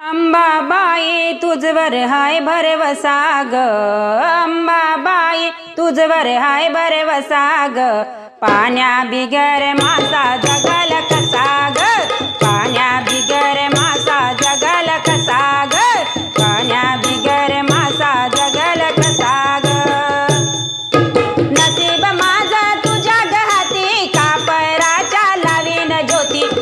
अंबाबाई तुझवर हाय भरवसा ग. अंबाबाई तुझवर हाय भरवसा ग. पाण्या बिगर मासा जगल कसाग पाण्या बिगर मासा जगल कसाग पाण्या बिगर मासा जगल कसाग नसीब माझा तुझ्या गहाती कापराच्या लावीन ज्योती.